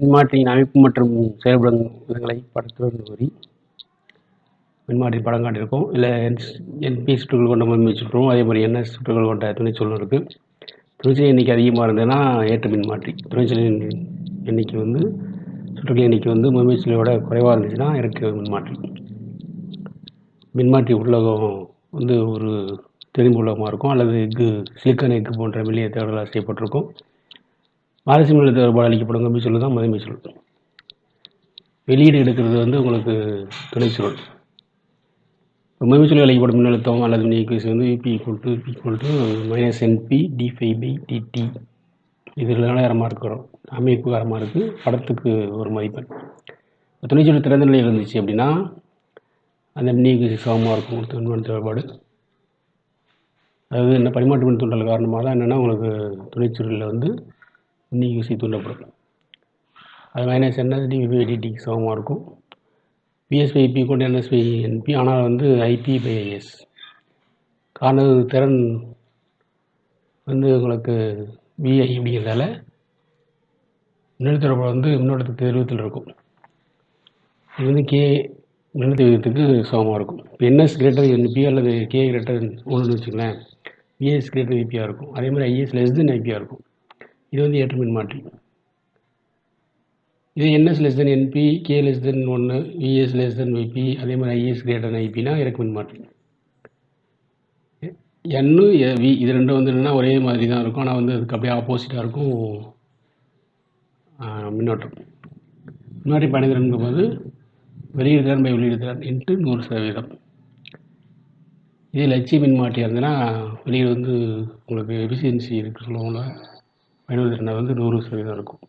மின்மாற்றியின் அமைப்பு மற்றும் செயல்படும் விதங்களை படத்துடன் கூறி மின்மாற்றி படம் காட்டியிருக்கோம். இல்லை என்ஸ் என்பி சுற்றுகள் கொண்ட மின்மி சுற்றும் அதே மாதிரி என்எஸ் சுற்றுகள் கொண்ட துணைச்சொல்லும் இருக்குது துணைச்சொல் எண்ணிக்கை அதிகமாக இருந்ததுன்னா ஏற்ற மின்மாற்றி. துணைச்சொல்லின் எண்ணிக்கை வந்து சுற்றுகள் எண்ணிக்கை வந்து மின்மீச்சலோட குறைவாக இருந்துச்சுன்னா இறக்கு மின்மாற்றி. மின்மாற்றி உள்ளகம் வந்து ஒரு தெளிம்பு உலகமாக இருக்கும். அல்லது எஃகு சிலிக்கான் எஃகு போன்ற மெல்லிய தேடலாக செய்யப்பட்டிருக்கும். வாரிசு மின்னழுத்த தொடர்பால் அளிக்கப்படும் கம்பிச்சொல் தான் முதன்மை சொல் வெளியீடு எடுக்கிறது வந்து உங்களுக்கு துணைச்சொல் முதன்மை சொல்லி அளிக்கப்படும் மின்னழுத்தம் அல்லது விநியோகிசி வந்து P equal to P equal to minus N P D phi by D T இது நிலையாரமாக இருக்கிறோம் அமைப்புகாரமாக இருக்குது படத்துக்கு ஒரு மதிப்பெண். துணைச்சொல் திறந்த நிலையில் இருந்துச்சு அப்படின்னா அந்த விநியோகிசி சமமாக இருக்கும். ஒரு மின்மணி தேவைப்பாடு அதாவது என்ன பரிமாற்று மின் தூண்டல் காரணமாக தான் என்னென்னா உங்களுக்கு துணைச்சொல்லில் வந்து விநியோகிசி தூண்டப்படும் அது மைனஸ் என்எஸ் டிவி டிடிக்கு சமமாக இருக்கும். பிஎஸ்பை பி கொண்டு என்எஸ்பை என்பி ஆனால் வந்து ஐபி பை ஐஎஸ் காரணம் திறன் வந்து உங்களுக்கு விஐ அப்படிங்கிறதால மின்னழுத்த வந்து மின்னோட்டத்துக்கு தெருவத்தில் இருக்கும். இது வந்து கே மின்னழுத்த விகிதத்துக்கு சமமாக இருக்கும். இப்போ N S greater N P அல்லது கே கிரேட்டர் ஒன்றுன்னு வச்சுக்கலேன் விஎஸ் கிரேட்டர் விபியாக இருக்கும். அதே மாதிரி ஐஎஸ் லெஸ் தென் ஐபியாக இருக்கும். இது வந்து ஏற்ற மின்மாற்றி. இது N S less then N P K less then ஒன்று விஎஸ் லெஸ் தென் விபி அதே மாதிரி ஐஎஸ் கிரேட்டர் ஐபினா இறக்கு மின்மாற்றி. என்னு வி இது ரெண்டும் வந்து என்னென்னா ஒரே மாதிரி தான் இருக்கும். ஆனால் வந்து அதுக்கு அப்படியே ஆப்போசிட்டாக இருக்கும் மின்னோட்டம். முன்னாடி பயணிதிறன் போது வெளியீடு திறன் பை வெளியீடு இன்ட்டு நூறு சதவீதம். இதே லட்சிய மின்மாட்டியாக இருந்ததுன்னா வெளியீடு வந்து உங்களுக்கு எஃபிஷியன்சி இருக்குது சொல்லுவாங்களா பயனுள்ள திறனை வந்து நூறு சதவீதம் இருக்கும்.